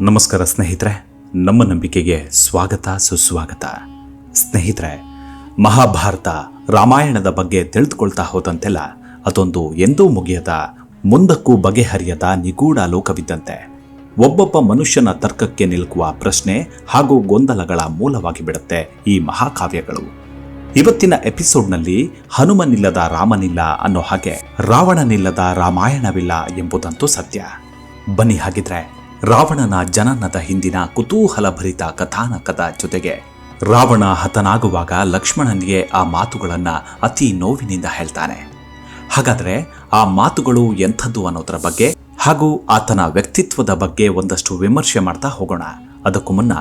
ನಮಸ್ಕಾರ ಸ್ನೇಹಿತರೆ, ನಮ್ಮ ನಂಬಿಕೆಗೆ ಸ್ವಾಗತ, ಸುಸ್ವಾಗತ. ಸ್ನೇಹಿತರೆ, ಮಹಾಭಾರತ ರಾಮಾಯಣದ ಬಗ್ಗೆ ತಿಳಿದುಕೊಳ್ತಾ ಹೋದಂತೆಲ್ಲ ಅದೊಂದು ಎಂದೂ ಮುಗಿಯದ, ಮುಂದಕ್ಕೂ ಬಗೆಹರಿಯದ ನಿಗೂಢ ಲೋಕವಿದ್ದಂತೆ. ಒಬ್ಬೊಬ್ಬ ಮನುಷ್ಯನ ತರ್ಕಕ್ಕೆ ನಿಲುಕುವ ಪ್ರಶ್ನೆ ಹಾಗೂ ಗೊಂದಲಗಳ ಮೂಲವಾಗಿ ಬಿಡುತ್ತೆ ಈ ಮಹಾಕಾವ್ಯಗಳು. ಇವತ್ತಿನ ಎಪಿಸೋಡ್ನಲ್ಲಿ ಹನುಮನಿಲ್ಲದ ರಾಮನಿಲ್ಲ ಅನ್ನೋ ಹಾಗೆ ರಾವಣನಿಲ್ಲದ ರಾಮಾಯಣವಿಲ್ಲ ಎಂಬುದಂತೂ ಸತ್ಯ. ಬನ್ನಿ ಹಾಗಿದ್ರೆ ರಾವಣನ ಜನನದ ಹಿಂದಿನ ಕುತೂಹಲಭರಿತ ಕಥಾನಕದ ಜೊತೆಗೆ ರಾವಣ ಹತನಾಗುವಾಗ ಲಕ್ಷ್ಮಣನಿಗೆ ಆ ಮಾತುಗಳನ್ನು ಅತಿ ನೋವಿನಿಂದ ಹೇಳ್ತಾನೆ. ಹಾಗಾದ್ರೆ ಆ ಮಾತುಗಳು ಎಂಥದ್ದು ಅನ್ನೋದರ ಬಗ್ಗೆ ಹಾಗೂ ಆತನ ವ್ಯಕ್ತಿತ್ವದ ಬಗ್ಗೆ ಒಂದಷ್ಟು ವಿಮರ್ಶೆ ಮಾಡ್ತಾ ಹೋಗೋಣ. ಅದಕ್ಕೂ ಮುನ್ನ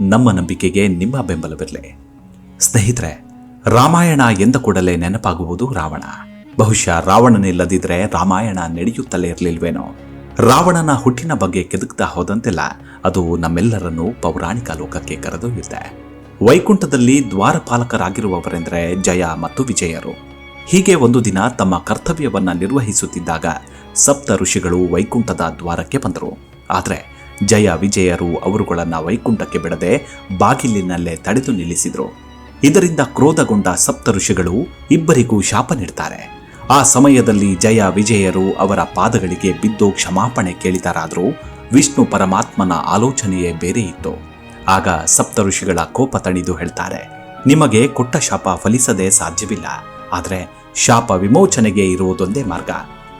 ನಮ್ಮ ನಂಬಿಕೆಗೆ ನಿಮ್ಮ ಬೆಂಬಲವಿರಲಿ. ಸ್ನೇಹಿತರೆ, ರಾಮಾಯಣ ಎಂದ ಕೂಡಲೇ ನೆನಪಾಗುವುದು ರಾವಣ. ಬಹುಶಃ ರಾವಣನಿಲ್ಲದಿದ್ರೆ ರಾಮಾಯಣ ನಡೆಯುತ್ತಲೇ ಇರಲಿಲ್ವೇನೋ? ರಾವಣನ ಹುಟ್ಟಿನ ಬಗ್ಗೆ ಕೆದಕ್ತಾ ಹೋದಂತೆಲ್ಲ ಅದು ನಮ್ಮೆಲ್ಲರನ್ನು ಪೌರಾಣಿಕ ಲೋಕಕ್ಕೆ ಕರೆದೊಯ್ಯುತ್ತೆ. ವೈಕುಂಠದಲ್ಲಿ ದ್ವಾರಪಾಲಕರಾಗಿರುವವರೆಂದರೆ ಜಯ ಮತ್ತು ವಿಜಯರು. ಹೀಗೆ ಒಂದು ದಿನ ತಮ್ಮ ಕರ್ತವ್ಯವನ್ನು ನಿರ್ವಹಿಸುತ್ತಿದ್ದಾಗ ಸಪ್ತ ಋಷಿಗಳು ವೈಕುಂಠದ ದ್ವಾರಕ್ಕೆ ಬಂದರು. ಆದರೆ ಜಯ ವಿಜಯರು ಅವರುಗಳನ್ನು ವೈಕುಂಠಕ್ಕೆ ಬಿಡದೆ ಬಾಗಿಲಿನಲ್ಲೇ ತಡೆದು ನಿಲ್ಲಿಸಿದರು. ಇದರಿಂದ ಕ್ರೋಧಗೊಂಡ ಸಪ್ತ ಋಷಿಗಳು ಇಬ್ಬರಿಗೂ ಶಾಪ ನೀಡ್ತಾರೆ. ಆ ಸಮಯದಲ್ಲಿ ಜಯ ವಿಜಯರು ಅವರ ಪಾದಗಳಿಗೆ ಬಿದ್ದು ಕ್ಷಮಾಪಣೆ ಕೇಳಿದರಾದರೂ ವಿಷ್ಣು ಪರಮಾತ್ಮನ ಆಲೋಚನೆಯೇ ಬೇರೆ ಇತ್ತು. ಆಗ ಸಪ್ತ ಋಷಿಗಳ ಕೋಪ ತಣಿದು ಹೇಳ್ತಾರೆ, ನಿಮಗೆ ಕೊಟ್ಟ ಶಾಪ ಫಲಿಸದೆ ಸಾಧ್ಯವಿಲ್ಲ. ಆದರೆ ಶಾಪ ವಿಮೋಚನೆಗೆ ಇರುವುದೊಂದೇ ಮಾರ್ಗ.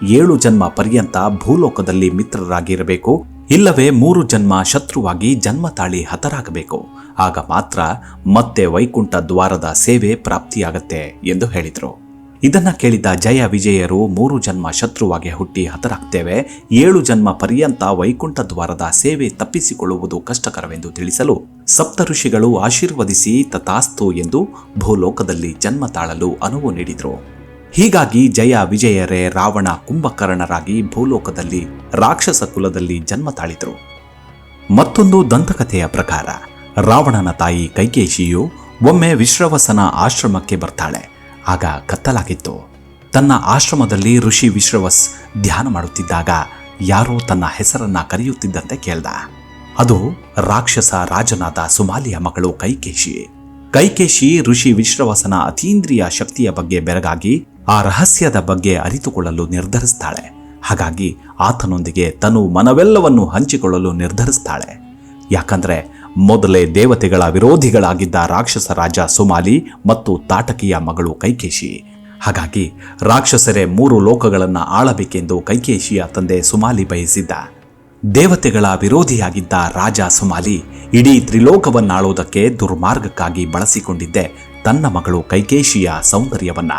ಏಳು ಜನ್ಮ ಪರ್ಯಂತ ಭೂಲೋಕದಲ್ಲಿ ಮಿತ್ರರಾಗಿರಬೇಕು. ಇಲ್ಲವೇ ಮೂರು ಜನ್ಮ ಶತ್ರುವಾಗಿ ಜನ್ಮ ತಾಳಿ ಹತರಾಗಬೇಕು. ಆಗ ಮಾತ್ರ ಮತ್ತೆ ವೈಕುಂಠ ದ್ವಾರದ ಸೇವೆ ಪ್ರಾಪ್ತಿಯಾಗತ್ತೆ ಎಂದು ಹೇಳಿದರು. ಇದನ್ನ ಕೇಳಿದ ಜಯ ವಿಜಯರು ಮೂರು ಜನ್ಮ ಶತ್ರುವಾಗಿ ಹುಟ್ಟಿ ಹತರಾಗ್ತೇವೆ, ಏಳು ಜನ್ಮ ಪರ್ಯಂತ ವೈಕುಂಠ ದ್ವಾರದ ಸೇವೆ ತಪ್ಪಿಸಿಕೊಳ್ಳುವುದು ಕಷ್ಟಕರವೆಂದು ತಿಳಿಸಲು ಸಪ್ತ ಋಷಿಗಳು ಆಶೀರ್ವದಿಸಿ ತಥಾಸ್ತು ಎಂದು ಭೂಲೋಕದಲ್ಲಿ ಜನ್ಮ ತಾಳಲು ಅನುವು ನೀಡಿದರು. ಹೀಗಾಗಿ ಜಯ ವಿಜಯರೇ ರಾವಣ ಕುಂಭಕರ್ಣರಾಗಿ ಭೂಲೋಕದಲ್ಲಿ ರಾಕ್ಷಸ ಕುಲದಲ್ಲಿ ಜನ್ಮ ತಾಳಿದರು. ಮತ್ತೊಂದು ದಂತಕಥೆಯ ಪ್ರಕಾರ, ರಾವಣನ ತಾಯಿ ಕೈಕೇಶಿಯು ಒಮ್ಮೆ ವಿಶ್ರವಸನ ಆಶ್ರಮಕ್ಕೆ ಬರ್ತಾಳೆ. ಆಗ ಕತ್ತಲಾಗಿತ್ತು. ತನ್ನ ಆಶ್ರಮದಲ್ಲಿ ಋಷಿ ವಿಶ್ರವಸ್ ಧ್ಯಾನ ಮಾಡುತ್ತಿದ್ದಾಗ ಯಾರೋ ತನ್ನ ಹೆಸರನ್ನ ಕರೆಯುತ್ತಿದ್ದಂತೆ ಕೇಳ್ದ. ಅದು ರಾಕ್ಷಸ ರಾಜನಾದ ಸುಮಾಲಿಯ ಮಗಳು ಕೈಕೇಶಿ. ಕೈಕೇಶಿ ಋಷಿ ವಿಶ್ರವಸನ ಅತೀಂದ್ರಿಯ ಶಕ್ತಿಯ ಬಗ್ಗೆ ಬೆರಗಾಗಿ ಆ ರಹಸ್ಯದ ಬಗ್ಗೆ ಅರಿತುಕೊಳ್ಳಲು ನಿರ್ಧರಿಸ್ತಾಳೆ. ಹಾಗಾಗಿ ಆತನೊಂದಿಗೆ ತನು ಮನವೆಲ್ಲವನ್ನು ಹಂಚಿಕೊಳ್ಳಲು ನಿರ್ಧರಿಸ್ತಾಳೆ. ಯಾಕಂದ್ರೆ ಮೊದಲೇ ದೇವತೆಗಳ ವಿರೋಧಿಗಳಾಗಿದ್ದ ರಾಕ್ಷಸ ರಾಜ ಸುಮಾಲಿ ಮತ್ತು ತಾಟಕಿಯ ಮಗಳು ಕೈಕೇಶಿ. ಹಾಗಾಗಿ ರಾಕ್ಷಸರೇ ಮೂರು ಲೋಕಗಳನ್ನು ಆಳಬೇಕೆಂದು ಕೈಕೇಶಿಯ ತಂದೆ ಸುಮಾಲಿ ಬಯಸಿದ್ದ. ದೇವತೆಗಳ ವಿರೋಧಿಯಾಗಿದ್ದ ರಾಜ ಸುಮಾಲಿ ಇಡೀ ತ್ರಿಲೋಕವನ್ನಾಳುವುದಕ್ಕೆ ದುರ್ಮಾರ್ಗಕ್ಕಾಗಿ ಬಳಸಿಕೊಂಡಿದ್ದೆ ತನ್ನ ಮಗಳು ಕೈಕೇಶಿಯ ಸೌಂದರ್ಯವನ್ನ.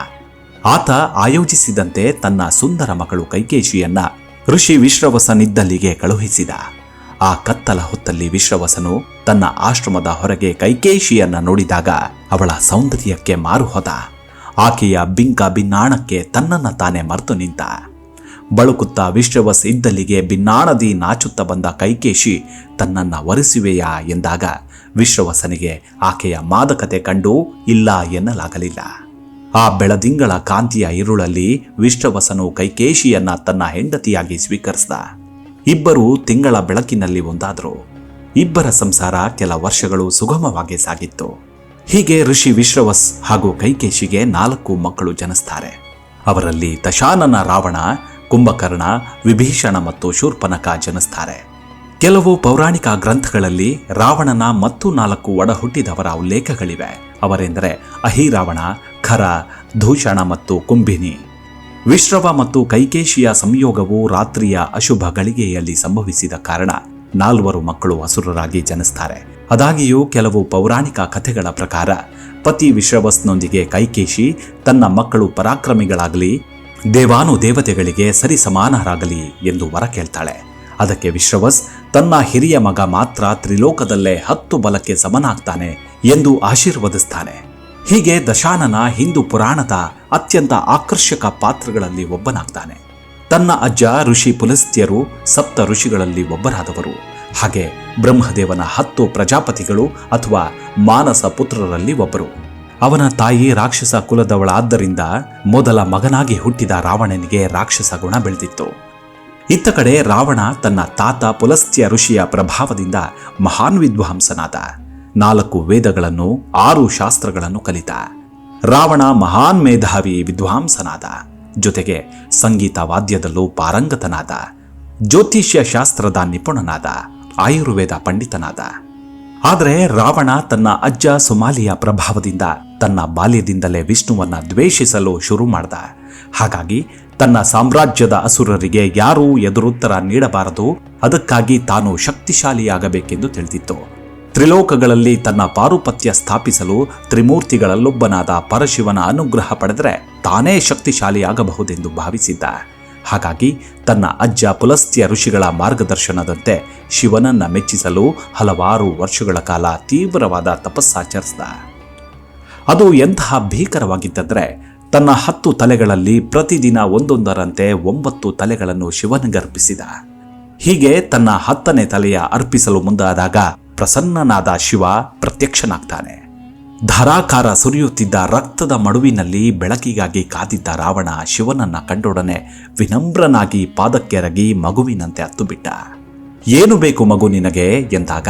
ಆತ ಆಯೋಜಿಸಿದಂತೆ ತನ್ನ ಸುಂದರ ಮಗಳು ಕೈಕೇಶಿಯನ್ನ ಋಷಿ ವಿಶ್ರವಸನಿದ್ದಲ್ಲಿಗೆ ಕಳುಹಿಸಿದ. ಆ ಕತ್ತಲ ಹೊತ್ತಲ್ಲಿ ವಿಶ್ರವಸನು ತನ್ನ ಆಶ್ರಮದ ಹೊರಗೆ ಕೈಕೇಶಿಯನ್ನ ನೋಡಿದಾಗ ಅವಳ ಸೌಂದರ್ಯಕ್ಕೆ ಮಾರುಹೋದ. ಆಕೆಯ ಬಿಂಕ ಬಿನ್ನಾಣಕ್ಕೆ ತನ್ನನ್ನು ತಾನೇ ಮರೆತು ನಿಂತ. ಬಳುಕುತ್ತಾ ವಿಶ್ವವಸ್ ಇದ್ದಲ್ಲಿಗೆ ಬಿನ್ನಾಣದಿ ನಾಚುತ್ತಾ ಬಂದ ಕೈಕೇಶಿ ತನ್ನನ್ನ ಒರೆಸುವೆಯಾ ಎಂದಾಗ ವಿಶ್ವವಸನಿಗೆ ಆಕೆಯ ಮಾದಕತೆ ಕಂಡು ಇಲ್ಲ ಎನ್ನಲಾಗಲಿಲ್ಲ. ಆ ಬೆಳದಿಂಗಳ ಕಾಂತಿಯ ಇರುಳಲ್ಲಿ ವಿಶ್ವವಸನು ಕೈಕೇಶಿಯನ್ನ ತನ್ನ ಹೆಂಡತಿಯಾಗಿ ಸ್ವೀಕರಿಸಿದ. ಇಬ್ಬರು ತಿಂಗಳ ಬೆಳಕಿನಲ್ಲಿ ಒಂದಾದರು. ಇಬ್ಬರ ಸಂಸಾರ ಕೆಲ ವರ್ಷಗಳು ಸುಗಮವಾಗಿ ಸಾಗಿತ್ತು. ಹೀಗೆ ಋಷಿ ವಿಶ್ರವಸ್ ಹಾಗೂ ಕೈಕೇಶಿಗೆ ನಾಲ್ಕು ಮಕ್ಕಳು ಜನಿಸ್ತಾರೆ. ಅವರಲ್ಲಿ ದಶಾನನ ರಾವಣ, ಕುಂಭಕರ್ಣ, ವಿಭೀಷಣ ಮತ್ತು ಶೂರ್ಪನಕ ಜನಿಸ್ತಾರೆ. ಕೆಲವು ಪೌರಾಣಿಕ ಗ್ರಂಥಗಳಲ್ಲಿ ರಾವಣನ ಮತ್ತು ನಾಲ್ಕು ಒಡ ಹುಟ್ಟಿದವರ ಉಲ್ಲೇಖಗಳಿವೆ. ಅವರೆಂದರೆ ಅಹಿರಾವಣ, ಖರ, ಧೂಷಣ ಮತ್ತು ಕುಂಭಿನಿ ವಿಶ್ರವ ಮತ್ತು ಕೈಕೇಶಿಯ ಸಂಯೋಗವು ರಾತ್ರಿಯ ಅಶುಭ ಗಳಿಗೆಯಲ್ಲಿ ಸಂಭವಿಸಿದ ಕಾರಣ. ನಾಲ್ವರು ಮಕ್ಕಳು ಅಸುರರಾಗಿ ಜನಿಸ್ತಾರೆ. ಅದಾಗಿಯೂ ಕೆಲವು ಪೌರಾಣಿಕ ಕಥೆಗಳ ಪ್ರಕಾರ, ಪತಿ ವಿಶ್ರವಸ್ನೊಂದಿಗೆ ಕೈಕೇಶಿ, ತನ್ನ ಮಕ್ಕಳು ಪರಾಕ್ರಮಿಗಳಾಗಲಿ ದೇವಾನು ದೇವತೆಗಳಿಗೆ ಸರಿ ಸಮಾನರಾಗಲಿ ಎಂದು ವರ ಕೇಳ್ತಾಳೆ. ಅದಕ್ಕೆ ವಿಶ್ರವಸ್ ತನ್ನ ಹಿರಿಯ ಮಗ ಮಾತ್ರ ತ್ರಿಲೋಕದಲ್ಲೇ ಹತ್ತು ಬಲಕ್ಕೆ ಸಮನಾಗ್ತಾನೆ ಎಂದು ಆಶೀರ್ವದಿಸ್ತಾನೆ. ಹೀಗೆ ದಶಾನನ ಹಿಂದೂ ಪುರಾಣದ ಅತ್ಯಂತ ಆಕರ್ಷಕ ಪಾತ್ರಗಳಲ್ಲಿ ಒಬ್ಬನಾಗ್ತಾನೆ. ತನ್ನ ಅಜ್ಜ ಋಷಿ ಪುಲಸ್ತ್ಯರು ಸಪ್ತ ಋಷಿಗಳಲ್ಲಿ ಒಬ್ಬರಾದವರು. ಹಾಗೆ ಬ್ರಹ್ಮದೇವನ ಹತ್ತು ಪ್ರಜಾಪತಿಗಳು ಅಥವಾ ಮಾನಸ ಪುತ್ರರಲ್ಲಿ ಒಬ್ಬರು. ಅವನ ತಾಯಿ ರಾಕ್ಷಸ ಕುಲದವಳಾದ್ದರಿಂದ ಮೊದಲ ಮಗನಾಗಿ ಹುಟ್ಟಿದ ರಾವಣನಿಗೆ ರಾಕ್ಷಸ ಗುಣ ಬೆಳೆದಿತ್ತು. ಇತ್ತ ಕಡೆ ರಾವಣ ತನ್ನ ತಾತ ಪುಲಸ್ತ್ಯ ಋಷಿಯ ಪ್ರಭಾವದಿಂದ ಮಹಾನ್ ವಿದ್ವಾಂಸನಾದ. ನಾಲ್ಕು ವೇದಗಳನ್ನು, ಆರು ಶಾಸ್ತ್ರಗಳನ್ನು ಕಲಿತ. ರಾವಣ ಮಹಾನ್ ಮೇಧಾವಿ ವಿದ್ವಾಂಸನಾದ. ಜೊತೆಗೆ ಸಂಗೀತ ವಾದ್ಯದಲ್ಲೂ ಪಾರಂಗತನಾದ ಜ್ಯೋತಿಷ್ಯ ಶಾಸ್ತ್ರದ ನಿಪುಣನಾದ, ಆಯುರ್ವೇದ ಪಂಡಿತನಾದ. ಆದರೆ ರಾವಣ ತನ್ನ ಅಜ್ಜ ಸುಮಾಲಿಯ ಪ್ರಭಾವದಿಂದ ತನ್ನ ಬಾಲ್ಯದಿಂದಲೇ ವಿಷ್ಣುವನ್ನ ದ್ವೇಷಿಸಲು ಶುರು ಮಾಡ್ದ. ಹಾಗಾಗಿ ತನ್ನ ಸಾಮ್ರಾಜ್ಯದ ಅಸುರರಿಗೆ ಯಾರೂ ಎದುರುತ್ತರ ನೀಡಬಾರದು, ಅದಕ್ಕಾಗಿ ತಾನು ಶಕ್ತಿಶಾಲಿಯಾಗಬೇಕೆಂದು ತಿಳಿದಿತ್ತು. ತ್ರಿಲೋಕಗಳಲ್ಲಿ ತನ್ನ ಪಾರುಪತ್ಯ ಸ್ಥಾಪಿಸಲು ತ್ರಿಮೂರ್ತಿಗಳಲ್ಲೊಬ್ಬನಾದ ಪರಶಿವನ ಅನುಗ್ರಹ ಪಡೆದರೆ ತಾನೇ ಶಕ್ತಿಶಾಲಿಯಾಗಬಹುದೆಂದು ಭಾವಿಸಿದ್ದ. ಹಾಗಾಗಿ ತನ್ನ ಅಜ್ಜ ಪುಲಸ್ತ್ಯ ಋಷಿಗಳ ಮಾರ್ಗದರ್ಶನದಂತೆ ಶಿವನನ್ನ ಮೆಚ್ಚಿಸಲು ಹಲವಾರು ವರ್ಷಗಳ ಕಾಲ ತೀವ್ರವಾದ ತಪಸ್ಸಾಚರಿಸಿದ ಅದು ಎಂತಹ ಭೀಕರವಾಗಿದ್ದಂದರೆ ತನ್ನ ಹತ್ತು ತಲೆಗಳಲ್ಲಿ ಪ್ರತಿದಿನ ಒಂದೊಂದರಂತೆ ಒಂಬತ್ತು ತಲೆಗಳನ್ನು ಶಿವನಿಗರ್ಪಿಸಿದ. ಹೀಗೆ ತನ್ನ ಹತ್ತನೇ ತಲೆಯ ಅರ್ಪಿಸಲು ಮುಂದಾದಾಗ ಪ್ರಸನ್ನನಾದ ಶಿವ ಪ್ರತ್ಯಕ್ಷನಾಗ್ತಾನೆ. ಧಾರಾಕಾರ ಸುರಿಯುತ್ತಿದ್ದ ರಕ್ತದ ಮಡುವಿನಲ್ಲಿ ಬೆಳಕಿಗಾಗಿ ಕಾದಿದ್ದ ರಾವಣ ಶಿವನನ್ನ ಕಂಡೊಡನೆ ವಿನಮ್ರನಾಗಿ ಪಾದಕ್ಕೆರಗಿ ಮಗುವಿನಂತೆ ಹತ್ತು ಬಿಟ್ಟ ಏನು ಬೇಕು ಮಗು ನಿನಗೆ? ಎಂದಾಗ,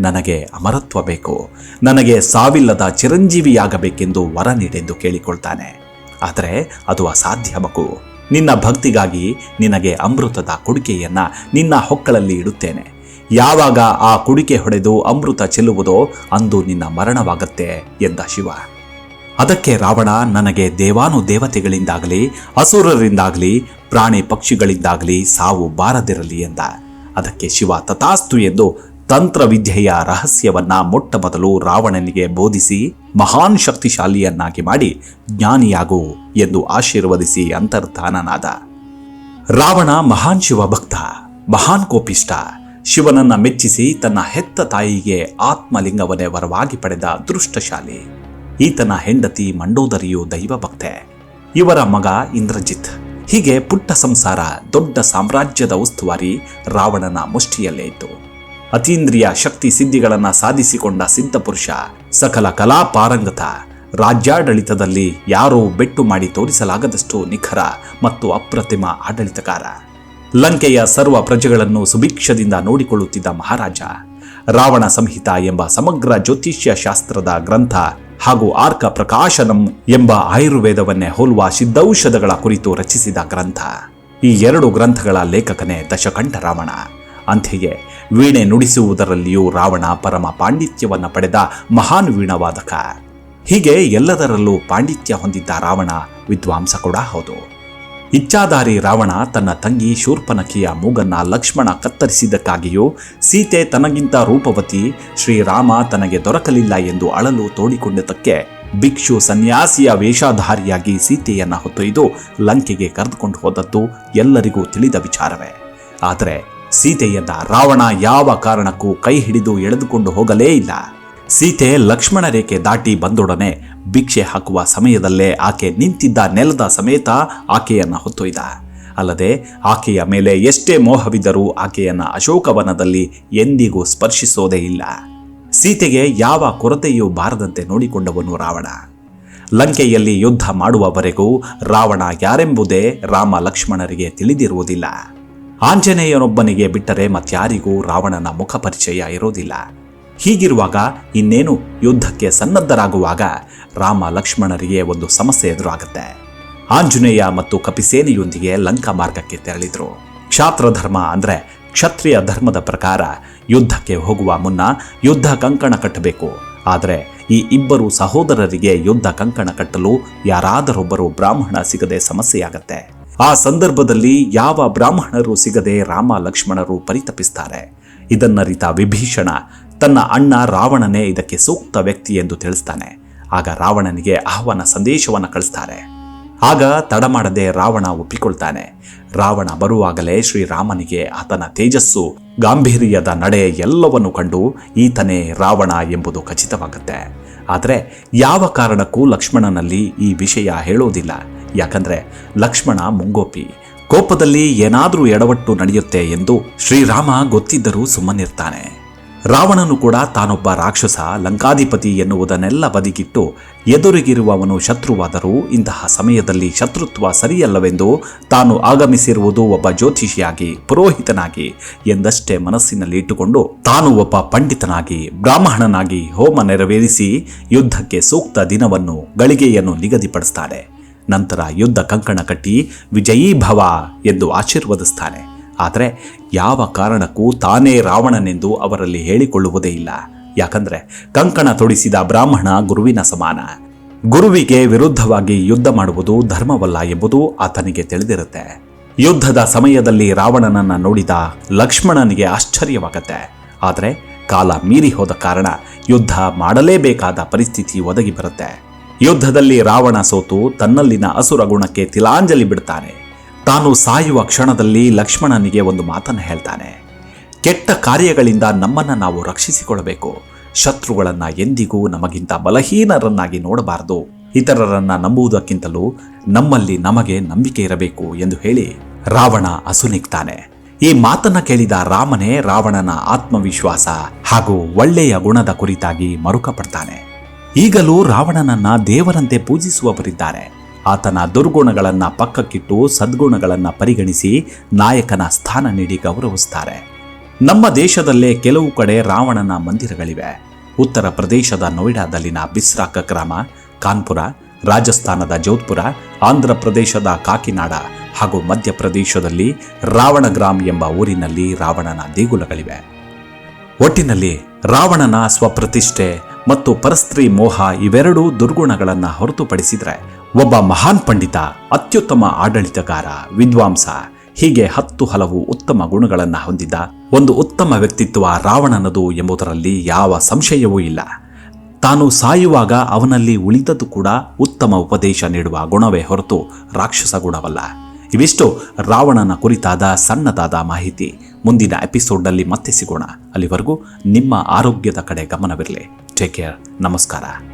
ನನಗೆ ಅಮರತ್ವ ಬೇಕು. ನನಗೆ ಸಾವಿಲ್ಲದ ಚಿರಂಜೀವಿಯಾಗಬೇಕೆಂದು ವರ ನೀಡೆಂದು ಕೇಳಿಕೊಳ್ತಾನೆ. ಆದರೆ ಅದು ಅಸಾಧ್ಯ ಮಗು. ನಿನ್ನ ಭಕ್ತಿಗಾಗಿ ನಿನಗೆ ಅಮೃತದ ಕೊಡುಗೆಯನ್ನ ನಿನ್ನ ಹೊಕ್ಕಳಲ್ಲಿ ಇಡುತ್ತೇನೆ. ಯಾವಾಗ ಆ ಕುಡಿಕೆ ಹೊಡೆದು ಅಮೃತ ಚೆಲ್ಲುವುದೋ ಅಂದು ನಿನ್ನ ಮರಣವಾಗತ್ತೆ ಎಂದ ಶಿವ. ಅದಕ್ಕೆ ರಾವಣ, ನನಗೆ ದೇವಾನು ದೇವತೆಗಳಿಂದಾಗಲಿ, ಅಸುರರಿಂದಾಗಲಿ, ಪ್ರಾಣಿ ಪಕ್ಷಿಗಳಿಂದಾಗಲಿ ಸಾವು ಬಾರದಿರಲಿ ಎಂದ. ಅದಕ್ಕೆ ಶಿವ ತಥಾಸ್ತು ಎಂದು ತಂತ್ರವಿದ್ಯೆಯ ರಹಸ್ಯವನ್ನ ಮೊಟ್ಟ ಮೊದಲು ರಾವಣನಿಗೆ ಬೋಧಿಸಿ, ಮಹಾನ್ ಶಕ್ತಿಶಾಲಿಯನ್ನಾಗಿ ಮಾಡಿ ಜ್ಞಾನಿಯಾಗು ಎಂದು ಆಶೀರ್ವದಿಸಿ ಅಂತರ್ಧಾನನಾದ. ರಾವಣ ಮಹಾನ್ ಶಿವ ಭಕ್ತ ಮಹಾನ್ ಕೋಪಿಷ್ಟ ಶಿವನನ್ನ ಮೆಚ್ಚಿಸಿ ತನ್ನ ಹೆತ್ತ ತಾಯಿಗೆ ಆತ್ಮಲಿಂಗವನ್ನೇ ವರವಾಗಿ ಪಡೆದ ದೃಷ್ಟಶಾಲಿ. ಈತನ ಹೆಂಡತಿ ಮಂಡೋದರಿಯು ದೈವ ಭಕ್ತೆ. ಇವರ ಮಗ ಇಂದ್ರಜಿತ್. ಹೀಗೆ ಪುಟ್ಟ ಸಂಸಾರ ದೊಡ್ಡ ಸಾಮ್ರಾಜ್ಯದ ಉಸ್ತುವಾರಿ ರಾವಣನ ಮುಷ್ಟಿಯಲ್ಲೇ ಇತ್ತು ಅತೀಂದ್ರಿಯ ಶಕ್ತಿ ಸಿದ್ಧಿಗಳನ್ನ ಸಾಧಿಸಿಕೊಂಡ ಸಿದ್ಧಪುರುಷ ಸಕಲ ಕಲಾ ಪಾರಂಗತ. ರಾಜ್ಯಾಡಳಿತದಲ್ಲಿ ಯಾರೋ ಬೆಟ್ಟು ಮಾಡಿ ತೋರಿಸಲಾಗದಷ್ಟು ನಿಖರ ಮತ್ತು ಅಪ್ರತಿಮ ಆಡಳಿತಕಾರ ಲಂಕೆಯ ಸರ್ವ ಪ್ರಜೆಗಳನ್ನು ಸುಭಿಕ್ಷದಿಂದ ನೋಡಿಕೊಳ್ಳುತ್ತಿದ್ದ ಮಹಾರಾಜ, ರಾವಣ ಸಂಹಿತ ಎಂಬ ಸಮಗ್ರ ಜ್ಯೋತಿಷ್ಯ ಶಾಸ್ತ್ರದ ಗ್ರಂಥ ಹಾಗೂ ಆರ್ಕ ಪ್ರಕಾಶನಂ ಎಂಬ ಆಯುರ್ವೇದವನ್ನೇ ಹೋಲುವ ಸಿದ್ಧೌಷಧಗಳ ಕುರಿತು ರಚಿಸಿದ ಗ್ರಂಥ. ಈ ಎರಡು ಗ್ರಂಥಗಳ ಲೇಖಕನೇ ದಶಕಂಠ ರಾವಣ. ಅಂತೆಯೇ ವೀಣೆ ನುಡಿಸುವುದರಲ್ಲಿಯೂ ರಾವಣ ಪರಮ ಪಾಂಡಿತ್ಯವನ್ನ ಪಡೆದ ಮಹಾನ್ ವೀಣವಾದಕ. ಹೀಗೆ ಎಲ್ಲದರಲ್ಲೂ ಪಾಂಡಿತ್ಯ ಹೊಂದಿದ್ದ ರಾವಣ ವಿದ್ವಾಂಸ ಕೂಡ ಹೌದು. ಇಚ್ಛಾಧಾರಿ ರಾವಣ ತನ್ನ ತಂಗಿ ಶೂರ್ಪನಖಿಯ ಮೂಗನ್ನ ಲಕ್ಷ್ಮಣ ಕತ್ತರಿಸಿದ್ದಕ್ಕಾಗಿಯೂ ಸೀತೆ ತನಗಿಂತ ರೂಪವತಿ ಶ್ರೀರಾಮ ತನಗೆ ದೊರಕಲಿಲ್ಲ ಎಂದು ಅಳಲು ತೋಡಿಕೊಂಡಿದ್ದಕ್ಕೆ ಭಿಕ್ಷು ಸನ್ಯಾಸಿಯ ವೇಷಧಾರಿಯಾಗಿ ಸೀತೆಯನ್ನ ಹೊತ್ತೊಯ್ದು ಲಂಕೆಗೆ ಕರೆದುಕೊಂಡು ಹೋದದ್ದು ಎಲ್ಲರಿಗೂ ತಿಳಿದ ವಿಚಾರವೇ. ಆದರೆ ಸೀತೆಯನ್ನ ರಾವಣ ಯಾವ ಕಾರಣಕ್ಕೂ ಕೈ ಹಿಡಿದು ಎಳೆದುಕೊಂಡು ಹೋಗಲೇ ಇಲ್ಲ. ಸೀತೆ ಲಕ್ಷ್ಮಣ ರೇಖೆ ದಾಟಿ ಬಂದೊಡನೆ ಭಿಕ್ಷೆ ಹಾಕುವ ಸಮಯದಲ್ಲೇ ಆಕೆ ನಿಂತಿದ್ದ ನೆಲದ ಸಮೇತ ಆಕೆಯನ್ನ ಹೊತ್ತೊಯ್ದ. ಅಲ್ಲದೆ ಆಕೆಯ ಮೇಲೆ ಎಷ್ಟೇ ಮೋಹವಿದ್ದರೂ ಆಕೆಯನ್ನ ಅಶೋಕವನದಲ್ಲಿ ಎಂದಿಗೂ ಸ್ಪರ್ಶಿಸೋದೇ ಇಲ್ಲ. ಸೀತೆಗೆ ಯಾವ ಕೊರತೆಯೂ ಬಾರದಂತೆ ನೋಡಿಕೊಂಡವನು ರಾವಣ. ಲಂಕೆಯಲ್ಲಿ ಯುದ್ಧ ಮಾಡುವವರೆಗೂ ರಾವಣ ಯಾರೆಂಬುದೇ ರಾಮ ಲಕ್ಷ್ಮಣರಿಗೆ ತಿಳಿದಿರುವುದಿಲ್ಲ. ಆಂಜನೇಯನೊಬ್ಬನಿಗೆ ಬಿಟ್ಟರೆ ಮತ್ಯಾರಿಗೂ ರಾವಣನ ಮುಖ ಪರಿಚಯ ಇರೋದಿಲ್ಲ ಹೀಗಿರುವಾಗ ಇನ್ನೇನು ಯುದ್ಧಕ್ಕೆ ಸನ್ನದ್ಧರಾಗುವಾಗ ರಾಮ ಲಕ್ಷ್ಮಣರಿಗೆ ಒಂದು ಸಮಸ್ಯೆ ಎದುರಾಗುತ್ತೆ. ಆಂಜನೇಯ ಮತ್ತು ಕಪಿಸೇನೆಯೊಂದಿಗೆ ಲಂಕಾ ಮಾರ್ಗಕ್ಕೆ ತೆರಳಿದ್ರು. ಕ್ಷಾತ್ರ ಧರ್ಮ ಅಂದ್ರೆ ಕ್ಷತ್ರಿಯ ಧರ್ಮದ ಪ್ರಕಾರ ಯುದ್ಧಕ್ಕೆ ಹೋಗುವ ಮುನ್ನ ಯುದ್ಧ ಕಂಕಣ ಕಟ್ಟಬೇಕು. ಆದರೆ ಈ ಇಬ್ಬರು ಸಹೋದರರಿಗೆ ಯುದ್ಧ ಕಂಕಣ ಕಟ್ಟಲು ಯಾರಾದರೊಬ್ಬರು ಬ್ರಾಹ್ಮಣ ಸಿಗದೆ ಸಮಸ್ಯೆಯಾಗತ್ತೆ. ಆ ಸಂದರ್ಭದಲ್ಲಿ ಯಾವ ಬ್ರಾಹ್ಮಣರು ಸಿಗದೆ ರಾಮ ಲಕ್ಷ್ಮಣರು ಪರಿತಪಿಸ್ತಾರೆ? ಇದನ್ನರಿತ ವಿಭೀಷಣ ತನ್ನ ಅಣ್ಣ ರಾವಣನೇ ಇದಕ್ಕೆ ಸೂಕ್ತ ವ್ಯಕ್ತಿ ಎಂದು ತಿಳಿಸ್ತಾನೆ. ಆಗ ರಾವಣನಿಗೆ ಆಹ್ವಾನ ಸಂದೇಶವನ್ನು ಕಳಿಸ್ತಾರೆ. ಆಗ ತಡ ಮಾಡದೆ ರಾವಣ ಒಪ್ಪಿಕೊಳ್ತಾನೆ. ರಾವಣ ಬರುವಾಗಲೇ ಶ್ರೀರಾಮನಿಗೆ ಆತನ ತೇಜಸ್ಸು, ಗಾಂಭೀರ್ಯದ ನಡೆ ಎಲ್ಲವನ್ನು ಕಂಡು ಈತನೇ ರಾವಣ ಎಂಬುದು ಖಚಿತವಾಗುತ್ತೆ. ಆದರೆ ಯಾವ ಕಾರಣಕ್ಕೂ ಲಕ್ಷ್ಮಣನಲ್ಲಿ ಈ ವಿಷಯ ಹೇಳೋದಿಲ್ಲ. ಯಾಕಂದ್ರೆ ಲಕ್ಷ್ಮಣ ಮುಂಗೋಪಿ. ಕೋಪದಲ್ಲಿ ಏನಾದರೂ ಎಡವಟ್ಟು ನಡೆಯುತ್ತೆ ಎಂದು ಶ್ರೀರಾಮ ಗೊತ್ತಿದ್ದರೂ ಸುಮ್ಮನಿರ್ತಾನೆ. ರಾವಣನು ಕೂಡ ತಾನೊಬ್ಬ ರಾಕ್ಷಸ, ಲಂಕಾಧಿಪತಿ ಎನ್ನುವುದನ್ನೆಲ್ಲ ಬದಿಗಿಟ್ಟು ಎದುರಿಗಿರುವವನು ಶತ್ರುವಾದರೂ ಇಂತಹ ಸಮಯದಲ್ಲಿ ಶತ್ರುತ್ವ ಸರಿಯಲ್ಲವೆಂದು ತಾನು ಆಗಮಿಸಿರುವುದು ಒಬ್ಬ ಜ್ಯೋತಿಷಿಯಾಗಿ, ಪುರೋಹಿತನಾಗಿ ಎಂದಷ್ಟೇ ಮನಸ್ಸಿನಲ್ಲಿ ಇಟ್ಟುಕೊಂಡು ತಾನು ಒಬ್ಬ ಪಂಡಿತನಾಗಿ, ಬ್ರಾಹ್ಮಣನಾಗಿ ಹೋಮ ನೆರವೇರಿಸಿ ಯುದ್ಧಕ್ಕೆ ಸೂಕ್ತ ದಿನವನ್ನು ಗಳಿಗೆಯನ್ನು ನಿಗದಿಪಡಿಸ್ತಾನೆ. ನಂತರ ಯುದ್ಧ ಕಂಕಣ ಕಟ್ಟಿ ವಿಜಯೀಭವ ಎಂದು ಆಶೀರ್ವದಿಸ್ತಾನೆ. ಆದರೆ ಯಾವ ಕಾರಣಕ್ಕೂ ತಾನೇ ರಾವಣನೆಂದು ಅವರಲ್ಲಿ ಹೇಳಿಕೊಳ್ಳುವುದೇ ಇಲ್ಲ. ಯಾಕಂದ್ರೆ ಕಂಕಣ ತೊಡಿಸಿದ ಬ್ರಾಹ್ಮಣ ಗುರುವಿನ ಸಮಾನ. ಗುರುವಿಗೆ ವಿರುದ್ಧವಾಗಿ ಯುದ್ಧ ಮಾಡುವುದು ಧರ್ಮವಲ್ಲ ಎಂಬುದು ಆತನಿಗೆ ತಿಳಿದಿರುತ್ತೆ. ಯುದ್ಧದ ಸಮಯದಲ್ಲಿ ರಾವಣನನ್ನ ನೋಡಿದ ಲಕ್ಷ್ಮಣನಿಗೆ ಆಶ್ಚರ್ಯವಾಗತ್ತೆ. ಆದರೆ ಕಾಲ ಮೀರಿ ಹೋದ ಕಾರಣ ಯುದ್ಧ ಮಾಡಲೇಬೇಕಾದ ಪರಿಸ್ಥಿತಿ ಒದಗಿ ಬರುತ್ತೆ. ಯುದ್ಧದಲ್ಲಿ ರಾವಣ ಸೋತು ತನ್ನಲ್ಲಿನ ಅಸುರ ಗುಣಕ್ಕೆ ತಿಲಾಂಜಲಿ ಬಿಡ್ತಾನೆ. ತಾನು ಸಾಯುವ ಕ್ಷಣದಲ್ಲಿ ಲಕ್ಷ್ಮಣನಿಗೆ ಒಂದು ಮಾತನ್ನು ಹೇಳ್ತಾನೆ. ಕೆಟ್ಟ ಕಾರ್ಯಗಳಿಂದ ನಮ್ಮನ್ನು ನಾವು ರಕ್ಷಿಸಿಕೊಳ್ಳಬೇಕು. ಶತ್ರುಗಳನ್ನು ಎಂದಿಗೂ ನಮಗಿಂತ ಬಲಹೀನರನ್ನಾಗಿ ನೋಡಬಾರದು. ಇತರರನ್ನ ನಂಬುವುದಕ್ಕಿಂತಲೂ ನಮ್ಮಲ್ಲಿ ನಮಗೆ ನಂಬಿಕೆ ಇರಬೇಕು ಎಂದು ಹೇಳಿ ರಾವಣ ಅಸುನಿಗ್ತಾನೆ ಈ ಮಾತನ್ನ ಕೇಳಿದ ರಾಮನೇ ರಾವಣನ ಆತ್ಮವಿಶ್ವಾಸ ಹಾಗೂ ಒಳ್ಳೆಯ ಗುಣದ ಕುರಿತಾಗಿ ಮರುಕಪಡ್ತಾನೆ. ಈಗಲೂ ರಾವಣನನ್ನ ದೇವರಂತೆ ಪೂಜಿಸುವವರಿದ್ದಾರೆ. ಆತನ ದುರ್ಗುಣಗಳನ್ನು ಪಕ್ಕಕ್ಕಿಟ್ಟು ಸದ್ಗುಣಗಳನ್ನು ಪರಿಗಣಿಸಿ ನಾಯಕನ ಸ್ಥಾನ ನೀಡಿ ಗೌರವಿಸ್ತಾರೆ. ನಮ್ಮ ದೇಶದಲ್ಲೇ ಕೆಲವು ಕಡೆ ರಾವಣನ ಮಂದಿರಗಳಿವೆ. ಉತ್ತರ ಪ್ರದೇಶದ ನೋಯ್ಡಾದಲ್ಲಿನ ಬಿಸ್ರಾಕ ಗ್ರಾಮ, ಕಾನ್ಪುರ, ರಾಜಸ್ಥಾನದ ಜೋಧ್ಪುರ, ಆಂಧ್ರ ಪ್ರದೇಶದ ಕಾಕಿನಾಡ ಹಾಗೂ ಮಧ್ಯಪ್ರದೇಶದಲ್ಲಿ ರಾವಣಗ್ರಾಮ್ ಎಂಬ ಊರಿನಲ್ಲಿ ರಾವಣನ ದೇಗುಲಗಳಿವೆ. ಒಟ್ಟಿನಲ್ಲಿ ರಾವಣನ ಸ್ವಪ್ರತಿಷ್ಠೆ ಮತ್ತು ಪರಸ್ತ್ರೀ ಮೋಹ ಇವೆರಡೂ ದುರ್ಗುಣಗಳನ್ನು ಹೊರತುಪಡಿಸಿದ್ರೆ ಒಬ್ಬ ಮಹಾನ್ ಪಂಡಿತ, ಅತ್ಯುತ್ತಮ ಆಡಳಿತಗಾರ, ವಿದ್ವಾಂಸ, ಹೀಗೆ ಹತ್ತು ಹಲವು ಉತ್ತಮ ಗುಣಗಳನ್ನು ಹೊಂದಿದ್ದ ಒಂದು ಉತ್ತಮ ವ್ಯಕ್ತಿತ್ವ ರಾವಣನದು ಎಂಬುದರಲ್ಲಿ ಯಾವ ಸಂಶಯವೂ ಇಲ್ಲ. ತಾನು ಸಾಯುವಾಗ ಅವನಲ್ಲಿ ಉಳಿದದ್ದು ಕೂಡ ಉತ್ತಮ ಉಪದೇಶ ನೀಡುವ ಗುಣವೇ ಹೊರತು ರಾಕ್ಷಸ ಗುಣವಲ್ಲ. ಇವಿಷ್ಟು ರಾವಣನ ಕುರಿತಾದ ಸಣ್ಣದಾದ ಮಾಹಿತಿ. ಮುಂದಿನ ಎಪಿಸೋಡ್ನಲ್ಲಿ ಮತ್ತೆ ಸಿಗೋಣ. ಅಲ್ಲಿವರೆಗೂ ನಿಮ್ಮ ಆರೋಗ್ಯದ ಕಡೆ ಗಮನವಿರಲಿ. ಟೇಕ್ ಕೇರ್ ನಮಸ್ಕಾರ.